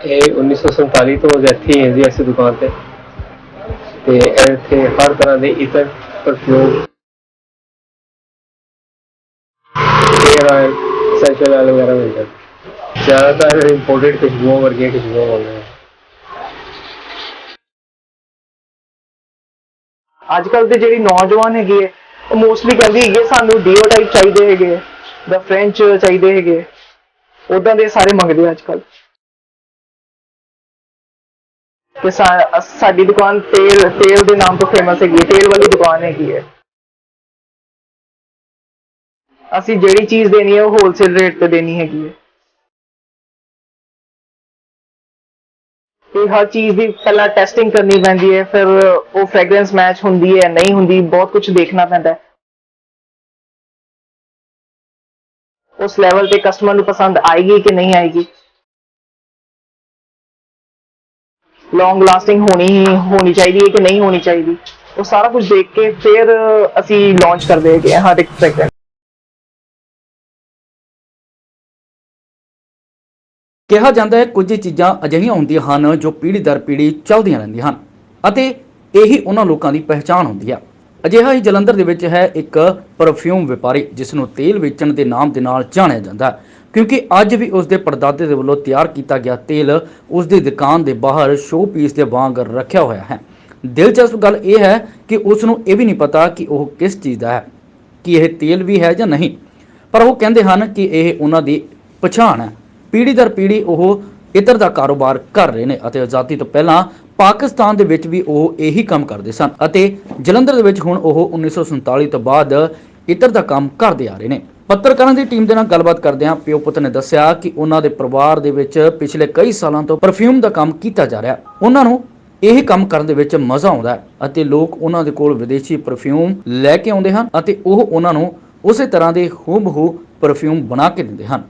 ਇਹ 1947 ਤੋਂ ਇੱਥੇ ਹੈ ਜੀ ਇਸ ਦੁਕਾਨ ਤੇ। ਤੇ ਇੱਥੇ ਹਰ ਤਰ੍ਹਾਂ ਦੇ ਇਤਰ ਪਰਫਿਊਮ ਹੇਅਰ ਆਇਲ ਆਇਲ ਵਗੈਰਾ ਮਿਲਦਾ ਜ਼ਿਆਦਾਤਰ ਇੰਪੋਰਟਡ ਖੁਸ਼ਬੂਆਂ ਵਰਗੀਆਂ ਖੁਸ਼ਬੂਆਂ ਮਿਲਦੀਆਂ। ਅੱਜ ਕੱਲ ਦੇ ਜਿਹੜੀ ਨੌਜਵਾਨ ਹੈਗੇ ਉਹ ਮੋਸਟਲੀ ਕਹਿੰਦੀ ਹੈਗੇ ਸਾਨੂੰ ਡੀਓ ਟਾਈਪ ਚਾਹੀਦੇ ਹੈਗੇ ਦਾ ਫ੍ਰੈਂਚ ਚਾਹੀਦੇ ਹੈਗੇ ਉਦਾਂ ਦੇ ਸਾਰੇ ਮੰਗਦੇ ਆ ਅੱਜ ਕੱਲ੍ਹ ਕਿ ਸਾਡੀ ਦੁਕਾਨ ਤੇਲ ਤੇਲ ਦੇ ਨਾਮ ਤੋਂ ਫੇਮਸ ਹੈਗੀ ਹੈ, ਤੇਲ ਵਾਲੀ ਦੁਕਾਨ ਹੈਗੀ ਹੈ। ਅਸੀਂ ਜਿਹੜੀ ਚੀਜ਼ ਦੇਣੀ ਹੈ, ਉਹ ਹੋਲਸੇਲ ਰੇਟ ਤੇ ਦੇਣੀ ਹੈਗੀ ਹੈ। ਤੇ ਹਰ ਚੀਜ਼ ਦੀ ਪਹਿਲਾਂ ਟੈਸਟਿੰਗ ਕਰਨੀ ਪੈਂਦੀ ਹੈ, ਫਿਰ ਉਹ ਫ੍ਰੈਗਰੈਂਸ ਮੈਚ ਹੁੰਦੀ ਹੈ, ਨਹੀਂ ਹੁੰਦੀ, ਬਹੁਤ ਕੁਝ ਦੇਖਣਾ ਪੈਂਦਾ ਹੈ। ਉਸ ਲੈਵਲ ਤੇ ਕਸਟਮਰ ਨੂੰ ਪਸੰਦ ਆਏਗੀ ਕਿ ਨਹੀਂ ਆਏਗੀ? ਲੌਂਗ ਲਾਸਟਿੰਗ ਹੋਣੀ ਹੋਣੀ ਚਾਹੀਦੀ ਹੈ ਕਿ ਨਹੀਂ ਹੋਣੀ ਚਾਹੀਦੀ। ਉਹ ਸਾਰਾ ਕੁਝ ਦੇਖ ਕੇ ਫਿਰ ਅਸੀਂ ਲਾਂਚ ਕਰਦੇ ਹੈਗੇ ਹਰ ਇੱਕ ਫ੍ਰੈਗਰੈਂਸ ਕਿਹਾ ਜਾਂਦਾ ਹੈ ਕੁਝ ਚੀਜ਼ਾਂ ਅਜਿਹੀਆਂ ਹੁੰਦੀਆਂ ਹਨ ਜੋ ਪੀੜ੍ਹੀ ਦਰ ਪੀੜ੍ਹੀ ਚੱਲਦੀਆਂ ਰਹਿੰਦੀਆਂ ਹਨ ਅਤੇ ਇਹੀ ਉਹਨਾਂ ਲੋਕਾਂ ਦੀ ਪਹਿਚਾਣ ਹੁੰਦੀ ਹੈ ਅਜਿਹਾ ਹੀ ਜਲੰਧਰ ਦੇ ਵਿੱਚ ਹੈ ਇੱਕ ਪਰਫਿਊਮ ਵਪਾਰੀ, ਜਿਸ ਨੂੰ ਤੇਲ ਵੇਚਣ ਦੇ ਨਾਮ ਦੇ ਨਾਲ ਜਾਣਿਆ ਜਾਂਦਾ ਹੈ। ਕਿਉਂਕਿ ਅੱਜ ਵੀ ਉਸ ਦੇ ਪੜਦਾਦੇ ਦੇ ਵੱਲੋਂ ਤਿਆਰ ਕੀਤਾ ਗਿਆ ਤੇਲ ਉਸ ਦੀ ਦੁਕਾਨ ਦੇ ਬਾਹਰ ਸ਼ੋਅ ਪੀਸ ਦੇ ਵਾਂਗ ਰੱਖਿਆ ਹੋਇਆ ਹੈ। ਦਿਲਚਸਪ ਗੱਲ ਇਹ ਹੈ ਕਿ ਉਸ ਨੂੰ ਇਹ ਵੀ ਨਹੀਂ ਪਤਾ ਕਿ ਉਹ ਕਿਸ ਚੀਜ਼ ਦਾ ਹੈ, ਕਿ ਇਹ ਤੇਲ ਵੀ ਹੈ ਜਾਂ ਨਹੀਂ। ਪਰ ਉਹ ਕਹਿੰਦੇ ਹਨ ਕਿ ਇਹ ਉਹਨਾਂ ਦੀ ਪਛਾਣ ਹੈ। ਪੀੜ੍ਹੀ ਦਰ ਪੀੜ੍ਹੀ ਉਹ ਇਤਰ ਦਾ ਕਾਰੋਬਾਰ ਕਰ ਰਹੇ ਨੇ ਅਤੇ ਆਜ਼ਾਦੀ ਤੋਂ ਪਹਿਲਾਂ ਪਾਕਿਸਤਾਨ ਦੇ ਵਿੱਚ ਵੀ ਉਹ ਇਹੀ ਕੰਮ ਕਰਦੇ ਸਨ ਅਤੇ ਜਲੰਧਰ ਦੇ ਵਿੱਚ ਹੁਣ ਉਹ 1947 ਤੋਂ ਬਾਅਦ ਇਤਰ ਦਾ ਕੰਮ ਕਰਦੇ ਆ ਰਹੇ ਨੇ। ਪੱਤਰਕਾਰਾਂ ਦੀ ਟੀਮ ਦੇ ਨਾਲ ਗੱਲਬਾਤ ਕਰਦਿਆਂ ਪਿਓ ਪੁੱਤ ਨੇ ਦੱਸਿਆ ਕਿ ਉਹਨਾਂ ਦੇ ਪਰਿਵਾਰ ਦੇ ਵਿੱਚ ਪਿਛਲੇ ਕਈ ਸਾਲਾਂ ਤੋਂ ਪਰਫਿਊਮ ਦਾ ਕੰਮ ਕੀਤਾ ਜਾ ਰਿਹਾ। ਉਹਨਾਂ ਨੂੰ ਇਹ ਕੰਮ ਕਰਨ ਦੇ ਵਿੱਚ ਮਜ਼ਾ ਆਉਂਦਾ ਹੈ ਅਤੇ ਲੋਕ ਉਹਨਾਂ ਦੇ ਕੋਲ ਵਿਦੇਸ਼ੀ ਪਰਫਿਊਮ ਲੈ ਕੇ ਆਉਂਦੇ ਹਨ ਅਤੇ ਉਹ ਉਹਨਾਂ ਨੂੰ ਉਸੇ ਤਰ੍ਹਾਂ ਦੇ ਹੂਬਹੂ ਪਰਫਿਊਮ ਬਣਾ ਕੇ ਦਿੰਦੇ ਹਨ।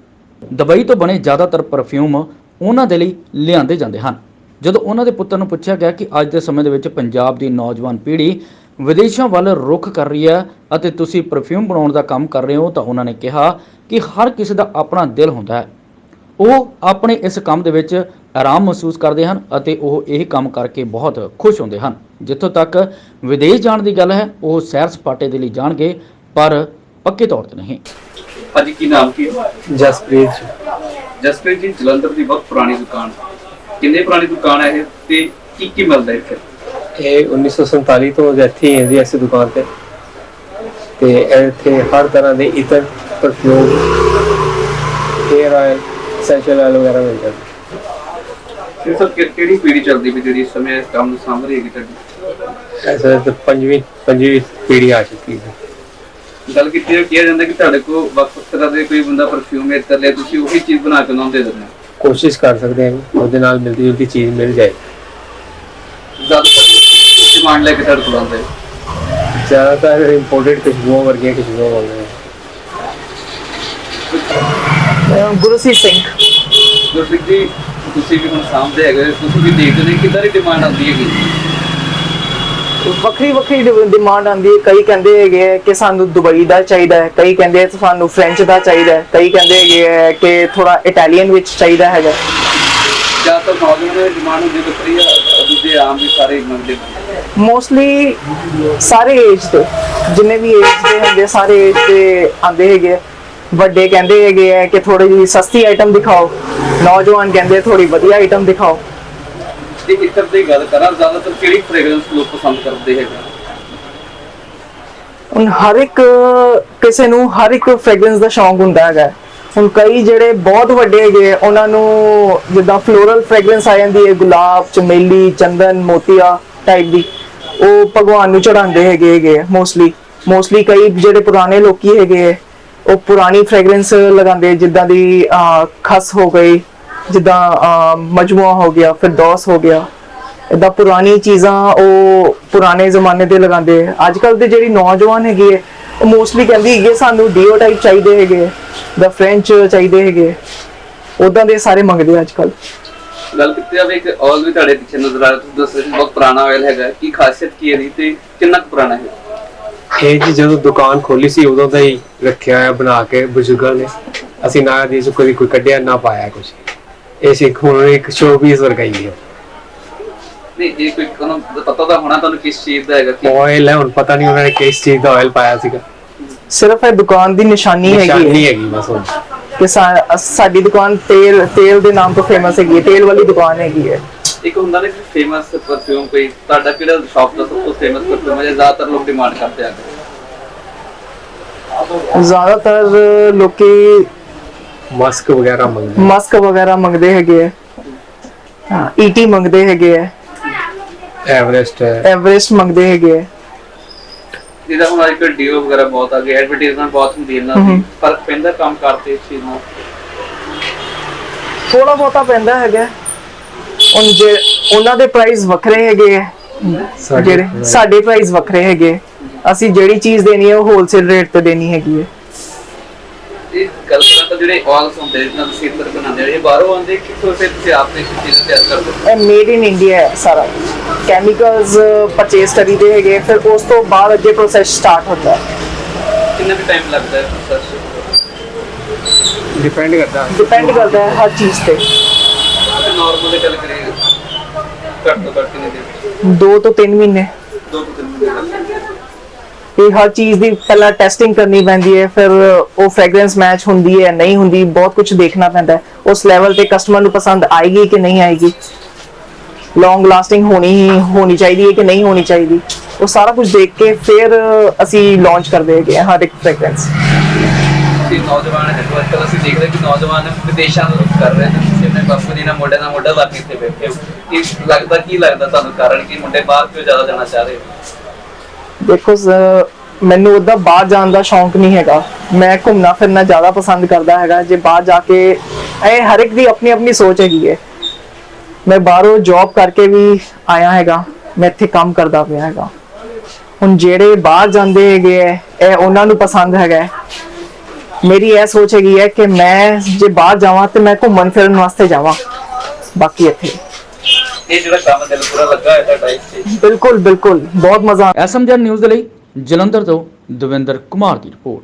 ਦੁਬਈ ਤੋਂ ਬਣੇ ਜ਼ਿਆਦਾਤਰ ਪਰਫਿਊਮ ਉਹਨਾਂ ਦੇ ਲਈ ਲਿਆਂਦੇ ਜਾਂਦੇ ਹਨ। ਜਦੋਂ ਉਹਨਾਂ ਦੇ ਪੁੱਤਰ ਨੂੰ ਪੁੱਛਿਆ ਗਿਆ ਕਿ ਅੱਜ ਦੇ ਸਮੇਂ ਦੇ ਵਿੱਚ ਪੰਜਾਬ ਦੀ ਨੌਜਵਾਨ ਪੀੜ੍ਹੀ ਵਿਦੇਸ਼ਾਂ ਵੱਲ ਰੁਖ ਕਰ ਰਹੀ ਹੈ ਅਤੇ ਤੁਸੀਂ ਪਰਫਿਊਮ ਬਣਾਉਣ ਦਾ ਕੰਮ ਕਰ ਰਹੇ ਹੋ ਤਾਂ ਉਹਨਾਂ ਨੇ ਕਿਹਾ ਕਿ ਹਰ ਕਿਸੇ ਦਾ ਆਪਣਾ ਦਿਲ ਹੁੰਦਾ ਹੈ। ਉਹ ਆਪਣੇ ਇਸ ਕੰਮ ਦੇ ਵਿੱਚ ਆਰਾਮ ਮਹਿਸੂਸ ਕਰਦੇ ਹਨ ਅਤੇ ਉਹ ਇਹ ਕੰਮ ਕਰਕੇ ਬਹੁਤ ਖੁਸ਼ ਹੁੰਦੇ ਹਨ। ਜਿੱਥੋਂ ਤੱਕ ਵਿਦੇਸ਼ ਜਾਣ ਦੀ ਗੱਲ ਹੈ ਉਹ ਸੈਰ ਸਪਾਟੇ ਦੇ ਲਈ ਜਾਣਗੇ ਪਰ ਪੱਕੇ ਤੌਰ ਤੇ ਨਹੀਂ। ਅੱਜ ਕੀ ਨਾਮ ਕੀ ਹੈ? ਜਸਪ੍ਰੀਤ ਜੀ। ਜਸਪ੍ਰੀਤ ਜੀ ਜਲੰਧਰ ਦੀ ਬਹੁਤ ਪੁਰਾਣੀ ਦੁਕਾਨ। ਕਿੰਨੇ ਪੁਰਾਣੀ ਦੁਕਾਨ ਹੈ ਇਹ ਤੇ ਕੀ ਕੀ ਮਿਲਦਾ ਇੱਥੇ? ਇਹ 1947 ਤੋਂ ਇੱਥੇ ਹੀ ਹੈ ਜੀ ਇਸ ਦੁਕਾਨ ਤੇ। ਤੇ ਇੱਥੇ ਹਰ ਤਰ੍ਹਾਂ ਦੇ ਇਤਰ perfume hair oil essential oil ਵਗੈਰਾ ਮਿਲਦਾ ਇਹ ਸਭ ਕਿਹੜੀ ਪੀੜ੍ਹੀ ਚੱਲਦੀ ਵੀ ਜਿਹੜੀ ਇਸ ਸਮੇਂ ਇਸ ਕੰਮ ਨੂੰ ਸਾਂਭ ਰਹੀ ਹੈਗੀ ਤੁਹਾਡੀ? ਐਸਾ ਤਾਂ ਪੰਜਵੀਂ ਪੰਜਵੀਂ ਪੀੜ੍ਹੀ ਆ ਚੁੱਕੀ ਹੈ। ਗੱਲ ਕੀਤੀ ਹੈ ਕਿਹਾ ਜਾਂਦਾ ਕਿ ਤੁਹਾਡੇ ਕੋਲ ਵੱਖ ਵੱਖ ਤਰ੍ਹਾਂ ਦੇ ਕੋਈ ਬੰਦਾ ਪਰਫਿਊਮ ਇੱਧਰ ਲਿਆ ਤੁਸੀਂ ਉਹੀ ਚੀਜ਼ ਬਣਾ ਕੇ ਉਹਨਾਂ ਨੂੰ ਦੇ ਦਿੰਦੇ ਹੋ। ਕੋਸ਼ਿਸ਼ ਕਰ ਸਕਦੇ ਹਾਂ ਉਹਦੇ ਨਾਲ ਮਿਲਦੀ ਜੁਲਦੀ ਚੀਜ਼ ਮਿਲ ਜਾਏ। ਡਿਮਾਂਡ ਲੈ ਕੇ ਤੁਹਾਡੇ ਕੋਲ ਆਉਂਦੇ। ਜ਼ਿਆਦਾਤਰ ਇੰਪੋਰਟਡ ਖੁਸ਼ਬੂਆਂ ਵਰਗੀਆਂ ਖੁਸ਼ਬੂਆਂ ਮਿਲਦੀਆਂ ਅਹ ਗੁਰਸੀਤ ਸਿੰਘ। ਜਸਪ੍ਰੀਤ ਜੀ ਤੁਸੀਂ ਵੀ ਹੁਣ ਸਾਂਭਦੇ ਹੈਗੇ ਹੋ, ਤੁਸੀਂ ਵੀ ਦੇਖਦੇ ਨੇ ਕਿੱਦਾਂ ਦੀ ਡਿਮਾਂਡ ਆਉਂਦੀ ਹੈਗੀ? ਵੱਖਰੀ ਵੱਖਰੀ ਡਿਮਾਂਡ ਆਉਂਦੀ ਹੈ। ਕਈ ਕਹਿੰਦੇ ਹੈਗੇ ਹੈ ਕਿ ਸਾਨੂੰ ਦੁਬਈ ਦਾ ਚਾਹੀਦਾ ਹੈ ਕਈ ਕਹਿੰਦੇ ਸਾਨੂੰ ਫ੍ਰੈਂਚ ਦਾ ਚਾਹੀਦਾ ਹੈ ਕਈ ਕਹਿੰਦੇ ਹੈਗੇ ਹੈ ਕਿ ਥੋੜਾ ਇਟਾਲੀਅਨ ਵਿੱਚ ਚਾਹੀਦਾ ਹੈਗਾ। ਜ਼ਿਆਦਾਤਰ ਨੌਜਵਾਨ ਦੀ ਡਿਮਾਂਡ ਹੁੰਦੀ ਵੱਖਰੀ ਆ ਦੂਜੇ ਆਮ ਵੀ ਸਾਰੇ ਮੰਗਦੇ ਨੇ। ਮੋਸਟਲੀ ਸਾਰੇ ਏਜ ਦੇ ਜਿੰਨੇ ਵੀ ਏਜ ਦੇ ਹੁੰਦੇ ਸਾਰੇ ਏਜ ਦੇ ਆਂਦੇ ਹੈਗੇ। ਵੱਡੇ ਕਹਿੰਦੇ ਹੈਗੇ ਹੈ ਕਿ ਥੋੜੀ ਜਿਹੀ ਸਸਤੀ ਆਈਟਮ ਦਿਖਾਓ ਨੌਜਵਾਨ ਕਹਿੰਦੇ ਥੋੜੀ ਵਧੀਆ ਆਈਟਮ ਦਿਖਾਓ। ਜੇ ਇਤਰ ਦੀ ਗੱਲ ਕਰਾਂ ਜ਼ਿਆਦਾਤਰ ਕਿਹੜੀ ਫ੍ਰੈਗਰੈਂਸ ਲੋਕ ਪਸੰਦ ਕਰਦੇ ਹੈਗੇ? ਹੁਣ ਹਰ ਇੱਕ ਕਿਸੇ ਨੂੰ ਹਰ ਇੱਕ ਫ੍ਰੈਗਰੈਂਸ ਦਾ ਸ਼ੌਂਕ ਹੁੰਦਾ ਹੈਗਾ। ਹੁਣ ਕਈ ਜਿਹੜੇ ਬਹੁਤ ਵੱਡੇ ਹੈਗੇ ਉਹਨਾਂ ਨੂੰ ਜਿੱਦਾਂ ਫਲੋਰਲ ਫ੍ਰੈਗਰੈਂਸ ਆ ਜਾਂਦੀ ਹੈ ਗੁਲਾਬ ਚਮੇਲੀ ਚੰਦਨ ਮੋਤੀਆ ਟਾਈਪ ਦੀ। ਉਹ ਭਗਵਾਨ ਨੂੰ ਚੜਾਉਂਦੇ ਹੈਗੇ ਹੈਗੇ ਮੋਸਟਲੀ ਮੋਸਟਲੀ ਕਈ ਜਿਹੜੇ ਪੁਰਾਣੇ ਲੋਕੀ ਹੈਗੇ ਉਹ ਪੁਰਾਣੀ ਫ੍ਰੈਗਰੈਂਸ ਲਗਾਉਂਦੇ ਜਿੱਦਾਂ ਦੀ ਖਸ ਹੋ ਗਈ, ਜਿੱਦਾਂ ਮਜਮੂਆ ਹੋ ਗਿਆ, ਫਿਰਦੌਸ ਹੋ ਗਿਆ ਇਦਾਂ ਪੁਰਾਣੀ ਚੀਜ਼ਾਂ ਉਹ ਪੁਰਾਣੇ ਜ਼ਮਾਨੇ ਦੇ ਲਗਾਉਂਦੇ ਅੱਜ ਕੱਲ ਦੇ ਜਿਹੜੀ ਨੌਜਵਾਨ ਹੈਗੀ ਹੈ ਉਹ ਮੋਸਟਲੀ ਕਹਿੰਦੀ ਹੈਗੀ ਸਾਨੂੰ ਡੀਓ ਟਾਈਪ ਚਾਹੀਦੇ ਹੈਗੇ ਦਾ ਫ੍ਰੈਂਚ ਚਾਹੀਦੇ ਹੈਗੇ ਉਦਾਂ ਦੇ ਸਾਰੇ ਮੰਗਦੇ ਅੱਜ ਕੱਲ ਗੱਲ ਕੀਤੀ ਜਾਵੇ ਇੱਕ ਆਇਲ ਵੀ ਤੁਹਾਡੇ ਪਿੱਛੇ ਨਜ਼ਰ ਆ ਰਿਹਾ ਤੁਸੀਂ ਦੱਸ ਰਹੇ ਸੀ ਬਹੁਤ ਪੁਰਾਣਾ ਆਇਲ ਹੈਗਾ। ਕੀ ਖਾਸੀਅਤ ਕੀ ਹੈ ਇਹਦੀ ਤੇ ਕਿੰਨਾ ਕੁ ਪੁਰਾਣਾ ਹੈ? ਇਹ ਜੀ ਜਦੋਂ ਦੁਕਾਨ ਖੋਲੀ ਸੀ ਉਦੋਂ ਦਾ ਹੀ ਰੱਖਿਆ ਹੈ ਬਣਾ ਕੇ ਬਜ਼ੁਰਗਾਂ ਨੇ। ਅਸੀਂ ਨਾ ਦੀ ਕਦੀ ਕੋਈ ਕੱਢਿਆ ਨਾ ਪਾਇਆ ਕੁਝ ਇਹ ਸਿੱਖ ਹੁਣ ਇੱਕ ਸ਼ੋ ਪੀਸ ਵਰਗਾਈ ਹੈ। ਨਹੀਂ ਜੇ ਕੋਈ ਤੁਹਾਨੂੰ ਪਤਾ ਤਾਂ ਹੋਣਾ ਤੁਹਾਨੂੰ ਕਿਸ ਚੀਜ਼ ਦਾ ਹੈਗਾ ਕਿ ਆਇਲ ਹੈ ਹੁਣ ਪਤਾ ਨਹੀਂ ਉਹਨਾਂ ਨੇ ਕਿਸ ਚੀਜ਼ ਦਾ ਆਇਲ ਪਾਇਆ ਸੀਗਾ। ਸਿਰਫ ਇਹ ਦੁਕਾਨ ਦੀ ਨਿਸ਼ਾਨੀ ਹੈਗੀ ਨਿਸ਼ਾਨੀ ਹੈ ਹੈਗੀ ਬਸ ਹੁਣ। ਕਿ ਸਾਡੀ ਦੁਕਾਨ ਤੇਲ ਤੇਲ ਦੇ ਨਾਮ ਤੋਂ ਫੇਮਸ ਹੈਗੀ ਹੈ ਤੇਲ ਵਾਲੀ ਦੁਕਾਨ ਹੈਗੀ ਹੈ। ਇੱਕ ਹੁੰਦਾ ਨਾ ਕਿ ਫੇਮਸ ਪਰਫਿਊਮ ਕੋਈ ਤੁਹਾਡਾ ਕਿਹੜਾ ਸ਼ਾਪ ਦਾ ਸਭ ਤੋਂ ਫੇਮਸ ਪਰਫਿਊਮ ਹੈ ਜ਼ਿਆਦਾਤਰ ਲੋਕ ਡਿਮਾਂਡ ਕਰਦੇ ਆ? ਜ਼ਿਆਦਾਤਰ ਲੋਕੀ ਮਸਕ ਵਗੈਰਾ ਮੰਗਦੇ ਮਸਕ ਵਗੈਰਾ ਮੰਗਦੇ ਹੈਗੇ ਹੈ ਹਾਂ ਈਟੀ ਮੰਗਦੇ ਹੈਗੇ ਹੈ ਐਵਰੇਸਟ ਹੈ। ਐਵਰੇਸਟ ਮੰਗਦੇ ਹੈਗੇ ਹੈ ਜਿਹਦਾ ਹੁਣ ਅੱਜ ਕੱਲ੍ਹ ਡੀਓ ਵਗੈਰਾ ਬਹੁਤ ਆ ਗਏ ਐਡਵਰਟਾਈਜ਼ਮੈਂਟ ਬਹੁਤ ਹੁੰਦੀ ਹੈ ਇਹਨਾਂ ਦੀ ਫ਼ਰਕ ਪੈਂਦਾ ਕੰਮ ਕਰਦੇ ਇਸ ਚੀਜ਼ ਨਾਲ। ਥੋੜਾ ਬਹੁਤਾ ਪੈਂਦਾ ਹੈਗਾ। ਹੁਣ ਜੇ ਉਹਨਾਂ ਦੇ ਪ੍ਰਾਈਸ ਵੱਖਰੇ ਹੈਗੇ ਹੈ ਸਾਡੇ ਜਿਹੜੇ ਸਾਡੇ ਪ੍ਰਾਈਸ ਵੱਖਰੇ ਹੈਗੇ ਅਸੀਂ ਜਿਹੜੀ ਚੀਜ਼ ਦੇਣੀ ਹੈ ਉਹ ਹੋਲਸੇਲ ਰੇਟ ਤੇ ਦੇਣੀ ਹੈਗੀ ਹੈ ਇਹ ਗੱਲ ਕਰਾਂ ਤਾਂ ਜਿਹੜੇ ਆਇਲਸ ਹੁੰਦੇ ਜਿਹਨਾਂ ਤੁਸੀਂ ਇੱਧਰ ਬਣਾਉਂਦੇ ਹੋ ਇਹ ਬਾਹਰੋਂ ਆਉਂਦੇ ਕਿੱਥੋਂ ਫਿਰ ਤੁਸੀਂ ਆਪਨੇ ਇਸ ਚੀਜ਼ਾਂ ਤਿਆਰ ਕਰਦੇ ਹੋ? ਇਹ ਮੇਡ ਇਨ ਇੰਡੀਆ ਹੈ ਸਾਰਾ। ਕੈਮੀਕਲਸ ਪਰਚੇਸ ਕਰੀਦੇ ਹੈਗੇ ਫਿਰ ਉਸ ਤੋਂ ਬਾਅਦ ਅੱਗੇ ਪ੍ਰੋਸੈਸ ਸਟਾਰਟ ਹੁੰਦਾ ਹੈ। ਕਿੰਨਾ ਵੀ ਟਾਈਮ ਲੱਗਦਾ ਹੈ ਪ੍ਰੋਸੈਸ ਡਿਪੈਂਡ ਕਰਦਾ। ਡਿਪੈਂਡ ਕਰਦਾ ਹੈ ਹਰ ਚੀਜ਼ ਤੇ। ਤੇ ਨਾਰਮਲ ਗੱਲ ਕਰੀਏ ਘੱਟ ਤੋਂ ਘੱਟ ਕਿੰਨੇ ਦਿਨ? 2 ਤੋਂ 3 ਮਹੀਨੇ। ਦੋ ਤੋਂ ਤਿੰਨ ਮਹੀਨੇ। ਲੱਗਦੇ ਇਹ ਹਰ ਚੀਜ਼ ਦੀ ਪਹਿਲਾਂ ਟੈਸਟਿੰਗ ਕਰਨੀ ਪੈਂਦੀ ਹੈ, ਫਿਰ ਉਹ ਫ੍ਰੈਗਰੈਂਸ ਮੈਚ ਹੁੰਦੀ ਹੈ, ਨਹੀਂ ਹੁੰਦੀ, ਬਹੁਤ ਕੁਝ ਦੇਖਣਾ ਪੈਂਦਾ ਹੈ। ਉਸ ਲੈਵਲ ਤੇ ਕਸਟਮਰ ਨੂੰ ਪਸੰਦ ਆਏਗੀ ਕਿ ਨਹੀਂ ਆਏਗੀ? ਲੌਂਗ ਲਾਸਟਿੰਗ ਹੋਣੀ ਹੀ ਹੋਣੀ ਚਾਹੀਦੀ ਹੈ ਕਿ ਨਹੀਂ ਹੋਣੀ ਚਾਹੀਦੀ? ਉਹ ਸਾਰਾ ਕੁਝ ਦੇਖ ਕੇ ਫਿਰ ਅਸੀਂ ਲਾਂਚ ਕਰਦੇ ਹੈਗੇ ਹਾਂ ਹਰ ਇੱਕ ਫ੍ਰੈਗਰੈਂਸ ਕਿ ਨੌਜਵਾਨ ਹੈ ਅੱਜ ਕੱਲ੍ਹ ਅਸੀਂ ਦੇਖਦੇ ਕਿ ਨੌਜਵਾਨ ਵਿਦੇਸ਼ਾਂ ਨੂੰ ਰੁਖ ਕਰ ਰਹੇ ਨੇ, ਤੁਸੀਂ ਆਪਣੇ ਬਾਪੂ ਜੀ ਨਾਲ ਮੋਢੇ ਨਾਲ ਮੋਢਾ ਲਾ ਕੇ ਇੱਥੇ ਬੈਠੇ ਹੋ। ਕੀ ਲੱਗਦਾ ਕੀ ਲੱਗਦਾ ਤੁਹਾਨੂੰ? ਕਾਰਨ ਕਿ? ਮੁੰਡੇ ਬਾਹਰ ਕਿਉਂ ਜ਼ਿਆਦਾ ਜਾਣਾ ਚਾਹ ਰਹੇ ਹੋ? ਦੇਖੋ, ਸ- ਮੈਨੂੰ ਉਹਦਾ ਬਾਹਰ ਜਾਣ ਦਾ ਸ਼ੌਂਕ ਨਹੀਂ ਹੈਗਾ। ਮੈਂ ਘੁੰਮਣਾ ਫਿਰਨਾ ਜ਼ਿਆਦਾ ਪਸੰਦ ਕਰਦਾ ਹੈਗਾ। ਜੇ ਬਾਹਰ ਜਾ ਕੇ, ਇਹ ਹਰ ਇੱਕ ਦੀ ਆਪਣੀ ਆਪਣੀ ਸੋਚ ਹੈਗੀ ਹੈ ਮੈਂ ਬਾਹਰੋਂ ਜੌਬ ਕਰਕੇ ਵੀ ਆਇਆ ਹੈਗਾ। ਮੈਂ ਇੱਥੇ ਕੰਮ ਕਰਦਾ ਪਿਆ ਹੈਗਾ। ਹੁਣ ਜਿਹੜੇ ਬਾਹਰ ਜਾਂਦੇ ਹੈਗੇ ਹੈ ਇਹ ਉਹਨਾਂ ਨੂੰ ਪਸੰਦ ਹੈਗਾ ਮੇਰੀ ਇਹ ਸੋਚ ਹੈਗੀ ਹੈ ਕਿ ਮੈਂ ਜੇ ਬਾਹਰ ਜਾਵਾਂ ਤੇ ਮੈਂ ਘੁੰਮਣ ਫਿਰਨ ਵਾਸਤੇ ਜਾਵਾਂ। ਬਾਕੀ ਇੱਥੇ। ਇਹ ਜਿਹੜਾ ਕੰਮ ਦਿਲ ਪੂਰਾ ਲੱਗਾ ਹੈ ਤੁਹਾਡਾ ਇਸ 'ਚ ਬਿਲਕੁਲ ਬਿਲਕੁਲ। ਬਹੁਤ ਮਜ਼ਾ ਐਸਐਮਜਨ ਨਿਊਜ਼ ਦੇ ਲਈ ਜਲੰਧਰ ਤੋਂ ਦਵਿੰਦਰ ਕੁਮਾਰ ਦੀ ਰਿਪੋਰਟ